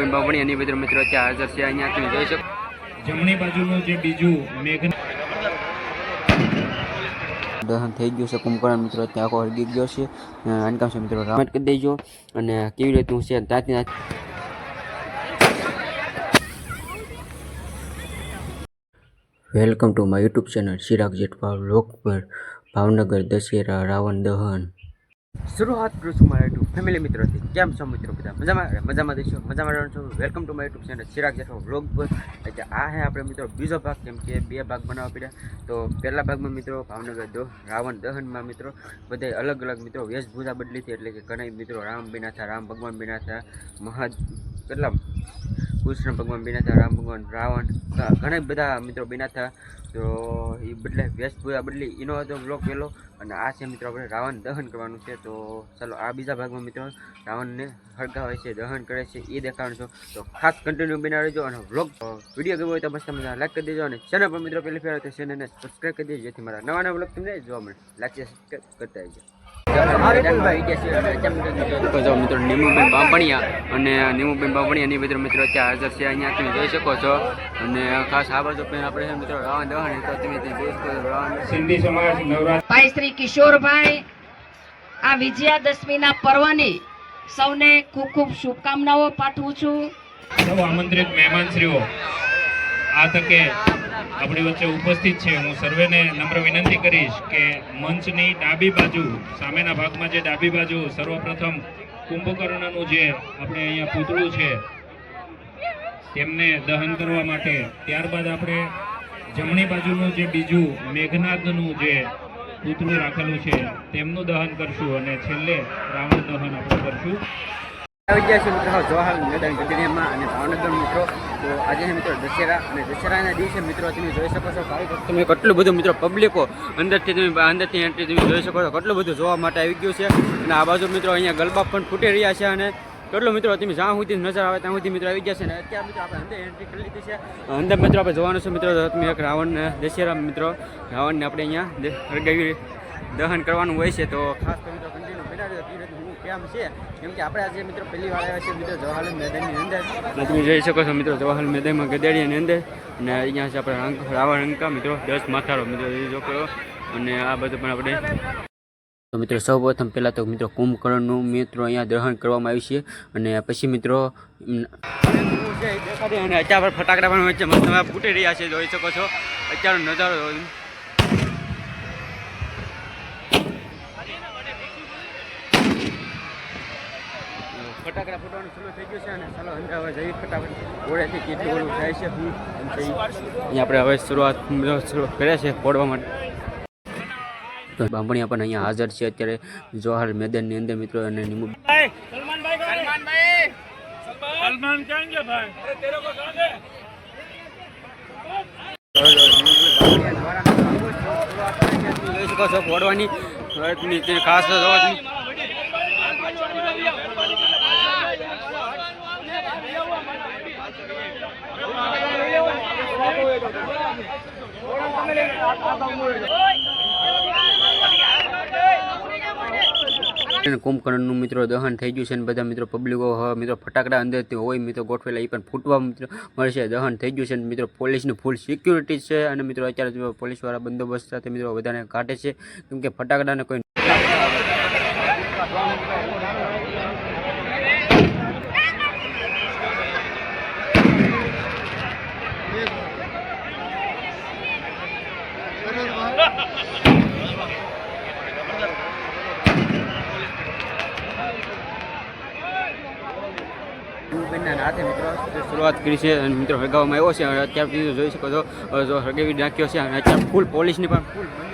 નિમુબેન બાવણી અને મિત્રો મિત્રો ત્યાં હાજર છે અહીંયા તમે જોઈ શકો. જમણી બાજુનું જે બીજું મેઘ દહન થઈ ગયું છે કુંભકર્ણ. મિત્રો ત્યાં આખો હળગી ગયો છે. અનકામ છે મિત્રો રામટ કરી દેજો. અને કેવી રીતનું છે ત્યાંથી welcome to my YouTube channel. Chirag Jethwa vlog પર ભાવનગર દશેરા રાવણ દહન. શરૂઆત કરું છું મારા યુટ્યુબ ફેમિલી મિત્રોથી. કેમ છો મિત્રો બધા? મજામાં? મજામાં દઈશું મજામાં રહેવાનું છું. Welcome to my YouTube channel Chirag Jethwa vlog એટલે આ હે આપણે મિત્રો બીજો ભાગ કેમ કે બે ભાગ બનાવવા પડ્યા. તો પહેલા ભાગમાં મિત્રો ભાવનગર દો, રાવણ દહનમાં મિત્રો બધા અલગ અલગ મિત્રો વેશભૂષા બદલી હતી. એટલે કે ઘણા મિત્રો રામ બિના થયા રામ ભગવાન બીના થયા મહા કેટલા કૃષ્ણ ભગવાન બીના થયા, રામ ભગવાન રાવણ ઘણા બધા મિત્રો બીના થયા. તો એ બદલે વેશભૂષા બદલી એનો હતો બ્લોક પહેલો. અને આ છે મિત્રો આપણે રાવણ દહન કરવાનું છે. તો ચાલો, આ બીજા ભાગમાં મિત્રો રાવણને હળગાવે છે, દહન કરે છે, એ દેખાડું છું. તો ખાસ કન્ટિન્યુ બનાવજો અને બ્લોગ વીડિયો ગમ્યો હોય તો મસ્ત મજા લાઈક કરી દેજો અને ચેનલ પર મિત્રો પહેલી ફેર તો ચેનલને સબસ્ક્રાઈબ કરી દેજો. જેથી મારા નવા નવા બ્લોગ તમને જોવા મળે. લાઈક સબસ્ક્રાઈબ કરતા રહેજો. જો નીમુબેન બાંભણિયા અને નીમુબેન બાંભણિયા ની મિત્રો મિત્રો અત્યારે હાજર છે અહીંયા તમે જોઈ શકો છો અને ખાસ આ બાજુ પેન આપણે મિત્રો રાવણ દહન તો તમે જોઈ શકો રાવણ સિંધી સમાજ નવરાત્રી ભાઈ શ્રી કિશોરભાઈ, આ વિજયાદશમીના પર્વની સૌને ખૂબ ખૂબ શુભકામનાઓ પાઠવું છું. સૌ આમંત્રિત મહેમાનશ્રીઓ, આ તકે આપણી વચ્ચે ઉપસ્થિત છે. હું સર્વેને નમ્ર વિનંતી કરીશ કે મંચની ડાબી બાજુ, સામેના ભાગમાં જે ડાબી બાજુ સર્વપ્રથમ કુંભકર્ણનું જે આપણે અહીંયા પૂતળું છે, તેમને દહન કરવા માટે ત્યારબાદ આપણે જમણી બાજુનું જે બીજું મેઘનાદનું જે પૂતળું રાખેલું છે, તેમનું દહન કરશું અને છેલ્લે રાવણ દહન આપણે કરશું. આવી ગયા છે અને ભાવનગર મિત્રો તો આજે મિત્રો દશેરા અને દશેરાના દિવસે મિત્રો તમે જોઈ શકો છો ભાઈ તમે કેટલું બધું મિત્રો પબ્લિકો અંદરથી તમે અંદરથી એન્ટ્રી તમે જોઈ શકો છો કેટલું બધું જોવા માટે આવી ગયું છે. અને આ બાજુ મિત્રો અહીંયા ગલબા પણ ફૂટી રહ્યા છે અને કેટલું મિત્રો તમે જ્યાં સુધી નજર આવે ત્યાં સુધી મિત્રો આવી ગયા છે. ને અત્યારે મિત્રો આપણે અંદર એન્ટ્રી કરી લીધી છે. અંદર મિત્રો આપણે જોવાનું છે મિત્રો, તમે એક રાવણને દશેરા મિત્રો, રાવણને આપણે અહીંયા દ- દહન કરવાનું હોય છે. તો ખાસ તો મિત્રો કન્ટિન્યુ બનાવી દો ધીરે ધીરે હું કેમ છે. કેમ કે આપણે આજે મિત્રો પહેલી વાર આવ્યા છે મિત્રો જવાહરલાલ મેદાનની અંદર. તમે જોઈ શકો છો મિત્રો જવાહરલાલ મેદાનમાં ગદેડીની અંદર અને અહીંયા છે આપણે રંગ રાવણ રંકા મિત્રો દસ માથારો મિત્રો એ છોકરો અને આ બધું પણ આપણે તો મિત્રો સૌપ્રથમ પહેલાં તો મિત્રો કુંભકર્ણનું મિત્રો અહીંયા દહન કરવામાં આવ્યું છે અને પછી મિત્રો અને અત્યારે ફટાકડા પણ વચ્ચે મસ્ત એવા ફૂટી રહ્યા છે જોઈ શકો છો. અત્યારનો નજારો ફટાકડા ફૂટવાનું શરૂ થઈ ગયું છે અને ચાલો અંદર હવે જઈએ ફટાફટ. ઘોડેથી કેટલું ઓલું થાય છે ઈ. અહીંયા આપણે હવે શરૂઆત શરૂઆત કર્યા છે ફોડવા માટે. તો બાંભણિયા પણ અહીંયા હાજર છે. અત્યારે જવાહર મેદાનની અંદર મિત્રો અને નિમુ ફોડવાની. ખાસ કુંભકર્ણનું મિત્રો દહન થઈ ગયું છે અને બધા મિત્રો પબ્લિકો મિત્રો ફટાકડા અંદરથી હોય, મિત્રો ગોઠવેલા, એ પણ ફૂટવા મિત્રો મળશે, દહન થઈ ગયું છે અને મિત્રો પોલીસની ફૂલ સિક્યુરિટી છે અને મિત્રો અત્યારે પોલીસવાળા બંદોબસ્ત સાથે મિત્રો બધાને કાઢે છે. કેમ કે ફટાકડાને કોઈ બેનના મિત્રો શરૂઆત કરી છે અને મિત્રો હળગાવવામાં આવ્યો છે અને અત્યાર સુધી જોઈ શકો છો હળગાવી નાખ્યો છે અને અત્યારે ફૂલ પોલીસની પણ ફૂલ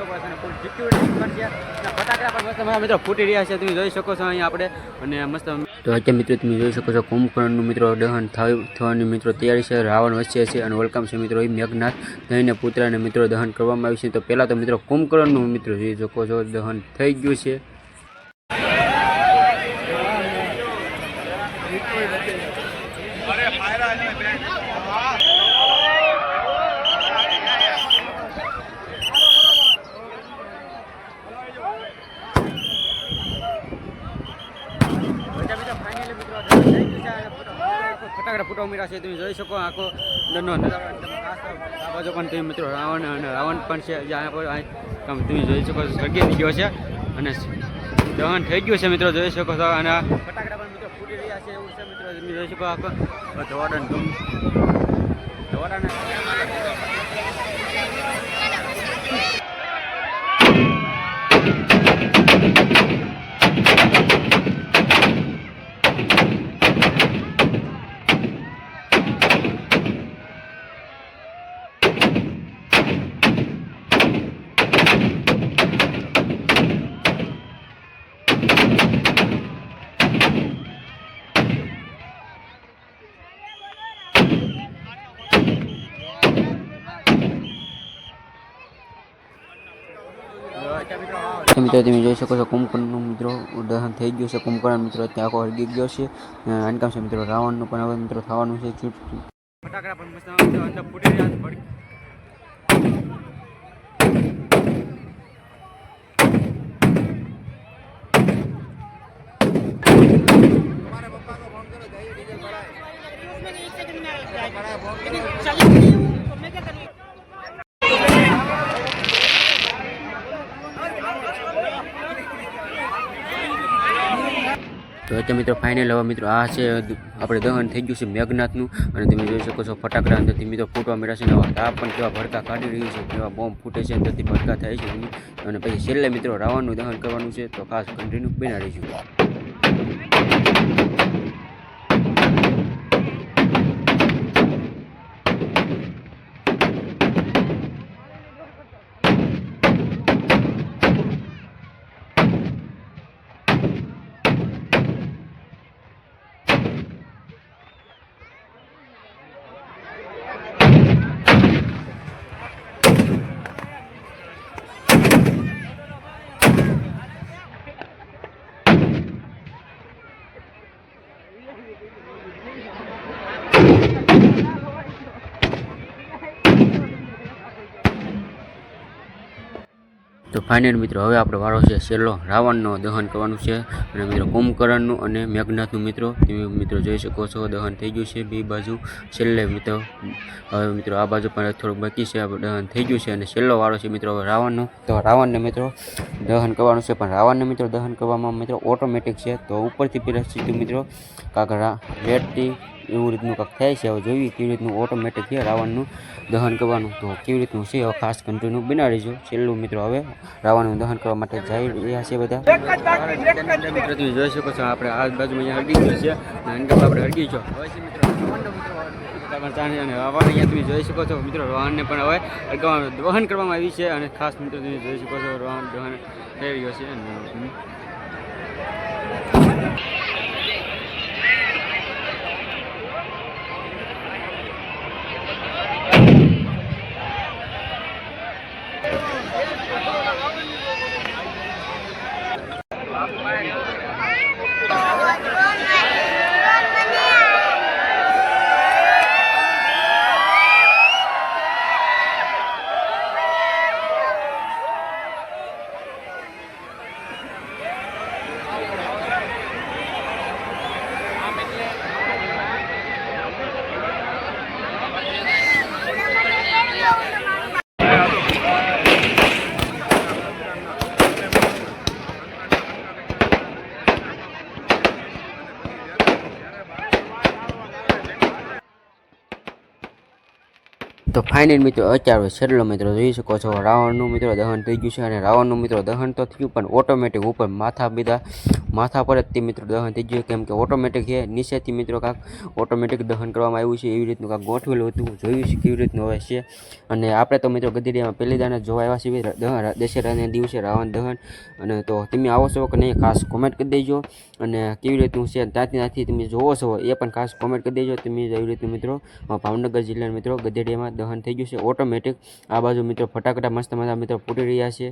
ફૂટી રહ્યા છે. તમે જોઈ શકો છો અહીંયા આપણે. અને મસ્ત તો તમે જોઈ શકો છો કુંભકર્ણનું મિત્રો દહન થવાની મિત્રો તૈયારી છે. રાવણ વચ્ચે છે અને વેલકમ છે મિત્રો એ મેઘનાથ પુત્રને મિત્રો દહન કરવામાં આવ્યું છે. તો પહેલાં તો મિત્રો કુંભકર્ણનું મિત્રો જોઈ શકો છો. દહન થઈ ગયું છે બધા બધા ફાઇનલી મિત્રો થઈ ગયું છે અને ફટાકડા ફૂટવા મળ્યા છે, તમે જોઈ શકો આખો દરનો આ બાજુ પણ તમે મિત્રો રાવણ અને રાવણ પણ છે જ્યાં તમે જોઈ શકો સળગી ગયો છે. અને દહન થઈ ગયું છે મિત્રો, જોઈ શકો છો. અને ફટાકડા પણ મિત્રો ફૂટી રહ્યા છે એવું છે મિત્રો, તમે જોઈ શકો આખો. ધોવાડા ધૂમ. ધોવાડાના તો મિત્રો તમે જોઈ શકો છો કુંભકર્ણનું મિત્રો દહન થઈ ગયું છે. કુંભકર્ણ મિત્રો ત્યાં આખો હળગી ગયો છે. અનકામ છે મિત્રો રાવણનું પણ હવે મિત્રો થવાનું છે છૂટ. ફટાકડા પણ મસ્ત અંદર ફૂટી રહ્યા છે ભડકી. તો અત્યારે મિત્રો ફાઇનલ હવે મિત્રો આ છે, આપણે દહન થઈ ગયું છે મેઘનાથનું. અને તમે જોઈ શકો છો ફટાકડા અંદરથી મિત્રો ફૂટવા મળ્યા છે ને તાપ પણ કેવા ભડકા કાઢી રહ્યું છે, કેવા બોમ્બ ફૂટે છે, અંદરથી ભડકા થાય છે અને પછી છેલ્લે મિત્રો રાવણનું દહન કરવાનું છે, તો ખાસ કન્ટિન્યુ બના તો ફાઇનલ મિત્રો, હવે આપણો વારો છે છેલ્લો. રાવણનો દહન કરવાનું છે. અને મિત્રો, કુંભકર્ણનું અને મેઘનાથનું મિત્રો, તમે મિત્રો જોઈ શકો છો, દહન થઈ ગયું છે બે બાજુ. છેલ્લે મિત્રો, હવે મિત્રો, આ બાજુ પણ થોડુંક બાકી છે દહન થઈ ગયું છે અને છેલ્લો વારો છે મિત્રો રાવણનો. તો રાવણને મિત્રો, દહન કરવાનું છે, પણ રાવણને મિત્રો દહન કરવામાં મિત્રો ઓટોમેટિક છે. તો ઉપરથી પેલા મિત્રો કાંક રા રેડથી એવું રીતનું કંઈક થાય છે. હવે જોઈએ કેવી રીતનું ઓટોમેટિક છે રાવણનું દહન કરવાનું. તો કેવી રીતનું છે? હવે ખાસ કન્ટિન્યુ બનાવીજો છેલ્લું મિત્રો હવે રાવણનું દહન કરવા માટે જઈ રહ્યા છે બધા. મિત્રો તમે જોઈ શકો છો. આપણે આ બાજુમાં અહીંયા હળગી ગયું છે. અને આપણે હળગી છો. હવે છે મિત્રો રાવણ અહીંયા તમે જોઈ શકો છો. મિત્રો રાવણને પણ હવે દહન કરવામાં આવી છે. અને ખાસ મિત્રો તમે જોઈ શકો છો રાવણ દહન થઈ રહ્યો છે. ફાઇનલ મિત્રો, અત્યારે છેલ્લો મિત્રો જોઈ શકો છો. રાવણનું મિત્રો દહન થઈ ગયું છે અને રાવણનું મિત્રો દહન તો થયું, પણ ઓટોમેટિક ઉપર માથા બીધા, માથા પર જ તે મિત્રો દહન થઈ ગયું. કેમ કે ઓટોમેટિક છે, નીચેથી મિત્રો કાંક ઓટોમેટિક દહન કરવામાં આવ્યું છે, એવી રીતનું કાંક ગોઠવેલું હતું, જોયું છે કેવી રીતનું હવે છે. અને આપણે તો મિત્રો ગધેડિયામાં પહેલી દાને જોવા આવ્યા છીએ. દહન દશેરાને દિવસે રાવણ દહન. અને તો તમે આવો છો કે નહીં, ખાસ કોમેન્ટ કરી દેજો. અને કેવી રીતનું છે, ત્યાંથી ત્યાંથી તમે જોવો છો, એ પણ ખાસ કોમેન્ટ કરી દેજો. તમે એવી રીતનું મિત્રો, ભાવનગર જિલ્લાના મિત્રો ગધેડિયામાં દહન થઈ ગયું છે. ઓટોમેટિક આ બાજુ મિત્રો ફટાકડા મસ્ત મજા મિત્રો ફૂટી રહ્યા છે.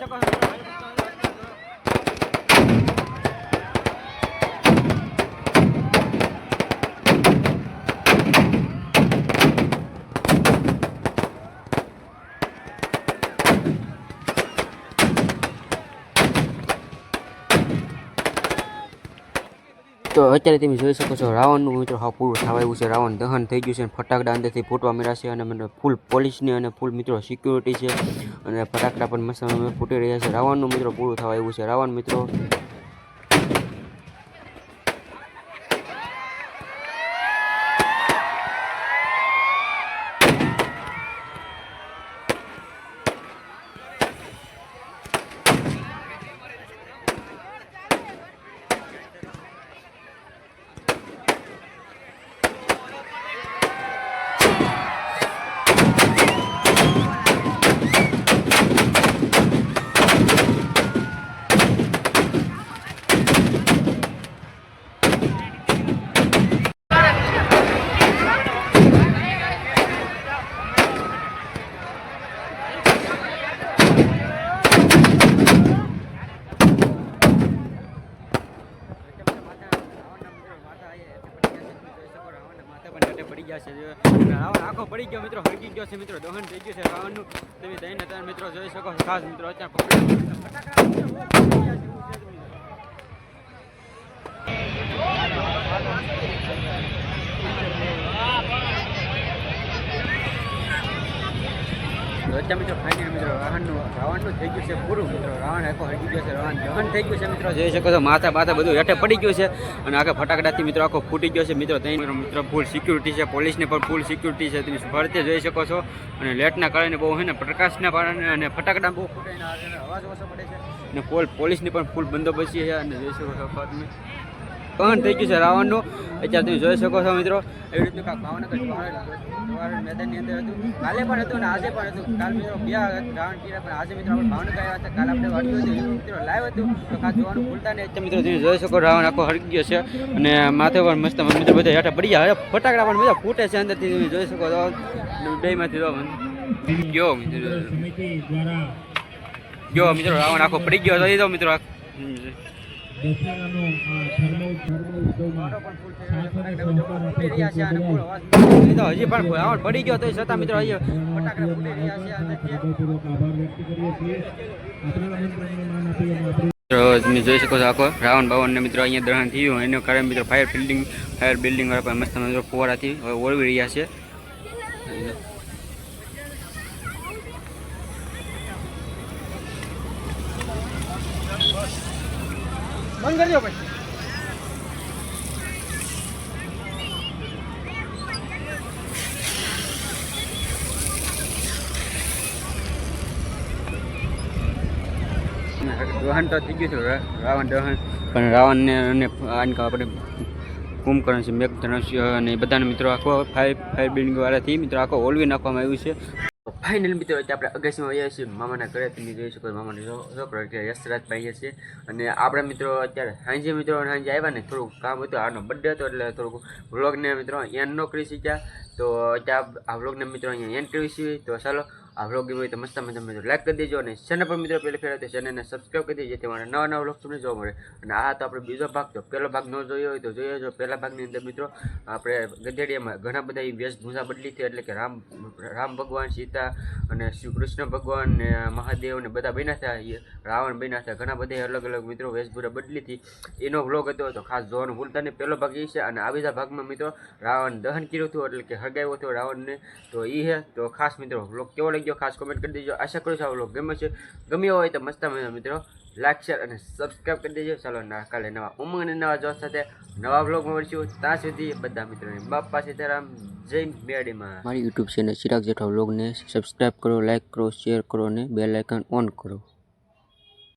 దర్శక તો અત્યારે તમે જોઈ શકો છો, રાવણનું મિત્રો હા પૂરું થવા આવ્યું છે. રાવણ દહન થઈ ગયું છે અને ફટાકડા અંદરથી ફૂટવા મળ્યા છે અને મને ફૂલ પોલીસની અને ફૂલ મિત્રો સિક્યુરિટી છે. અને ફટાકડા પણ મસ્ત ફૂટી રહ્યા છે. રાવણનું મિત્રો પૂરું થવા આવ્યું છે. રાવણ મિત્રો પડી ગયા છે આખો પડી ગયો મિત્રો હળગી ગયો છે મિત્રો, દહન થઈ ગયું છે, રાવણનું. તમે દઈને અત્યારે મિત્રો જોઈ શકો છો, ખાસ મિત્રો, અત્યારે અત્યારે મિત્રો ફાઇનલ મિત્રો રાવણનું રાવણનું થઈ ગયું છે પૂરું મિત્રો. રાવણ આખો હટી ગયો છે, રાવણ દહન થઈ ગયું છે મિત્રો. જોઈ શકો છો, માથા બાથા બધું હેઠે પડી ગયું છે અને આખા ફટાકડાથી મિત્રો આખો ફૂટી ગયો છે. મિત્રો ત્યાં મિત્રો ફૂલ સિક્યુરિટી છે. પોલીસને પણ ફૂલ સિક્યુરિટી છે. તમે ફરતે જોઈ શકો છો. અને લેટના કારણે બહુ છે ને, પ્રકાશના કારણે અને ફટાકડા બહુ ફૂટે અવાજ ઓછો પડે છે. અને પોલ પોલીસની પણ ફૂલ બંદોબસ્ત છે. અને જોઈ શકો છો દહન થઈ ગયું છે રાવણનું. અત્યારે તમે જોઈ શકો છો મિત્રો, એવી રીતનું કાંક ભાવનગર જવાહર મેદાનની અંદર હતું. કાલે પણ હતું અને આજે પણ હતું. કાલ મિત્રો બે રાવણ કીધા પણ આજે મિત્રો આપણે ભાવન ગયા હતા. કાલે આપણે વાળ્યું હતું મિત્રો લાઈવ હતું. તો ખાસ જોવાનું ભૂલતા નહીં. મિત્રો તમે જોઈ શકો, રાવણ આખો હરકી ગયો છે. અને માથે પણ મસ્ત મિત્રો બધા હેઠા પડી ગયા. ફટાકડા પણ બધા ફૂટે છે અંદરથી. તમે જોઈ શકો છો બેમાંથી તો ગયો મિત્રો. ગયો મિત્રો, રાવણ આખો પડી ગયો તો તો મિત્રો દશેરાનો આ ધર્મ ધર્મ ઉત્સવમાં સાથ અને સહકાર આપે છે હજી પણ રાવણ પડી ગયો તો છતાં મિત્રો હજી આભાર વ્યક્ત કરીએ છીએ. આપણા તમે જોઈ શકો છો આખો રાવણ બાવન મિત્રો અહીંયા દહન થયું. એનો કારણે મિત્રો ફાયર બિલ્ડિંગ ફાયર બિલ્ડિંગ વાળા પણ મસ્ત મિત્રો ફુવારાથી હવે ઓળવી રહ્યા છે. બંધ કરી દો દહન તો થઈ ગયું છે રાવણ દહન. પણ રાવણને અને આપણે કુંભકર્ણ છે, મેઘધનુષ્ય અને બધાને મિત્રો આખો ફાયર ફાયર બિલ્ડિંગવાળાથી મિત્રો આખો ઓલવી નાખવામાં આવ્યું છે. ફાઇનલ મિત્રો આપણે અગાસીમાં આવ્યા છીએ. મામાના ઘરે તમે જોઈ શકો મામાને છોકરો એટલે યશરાજભાઈ છે. અને આપણા મિત્રો અત્યારે સાંજે મિત્રો સાંજે આવ્યા ને, થોડુંક કામ હતું, આનો બર્થડે હતો એટલે થોડુંક વ્લોગને મિત્રો એન્ડ ન કરી શક્યા તો અત્યારે આ વ્લોગને મિત્રો અહીંયા એન્ડ કરી તો ચાલો આ વ્લોગ ગમ્યો તો મસ્ત મજા મિત્રો લાઈક કરી દેજો અને ચેનલ પર મિત્રો પહેલે ફેર તો ચેનલને સબસ્ક્રાઈબ કરી દેજો, જેથી મારા નવા નવા વ્લોગ તમને જોવા મળે. અને આ તો આપણે બીજો ભાગ તો પહેલો ભાગ ન જોયો હોય તો જોયો જો પહેલા ભાગની અંદર મિત્રો આપણે ગધેડિયામાં ઘણા બધા એ વેશભૂષા બદલી હતી એટલે કે રામ રામ ભગવાન, સીતા અને શ્રી કૃષ્ણ ભગવાન ને મહાદેવ ને બધા બન્યા હતા રાવણ બન્યા હતા ઘણા બધા અલગ અલગ મિત્રો વેશભૂષા બદલી હતી. એનો વ્લોગ હતો તો ખાસ જોવાનું ભૂલતા નહીં. પહેલો ભાગ એ છે અને આ બીજા ભાગમાં મિત્રો રાવણ દહન કર્યું હતું, એટલે કે હગાવ્યો હતો રાવણને. તો એ છે તો ખાસ મિત્રો વ્લોગ કેવો ખાસ કોમેન્ટ કરી દેજો. આશા કરું છું આ વ્લોગ ગમે છે. ગમ્યો હોય તો મસ્ત મજા મિત્રો લાઈક શેર અને સબસ્ક્રાઈબ કરી દેજો. ચાલો ના કાલે નવા ઉમંગ અને નવા જોશ સાથે નવા વ્લોગમાં મળશું. ત્યાં સુધી બધા મિત્રોને બાપા સીતારામ જય મેડીમાં. મારી યુટ્યુબ ચેનલ ચિરાગ જેઠા વ્લોગને સબસ્ક્રાઈબ કરો લાઈક કરો શેર કરો અને બેલ આઇકન ઓન કરો.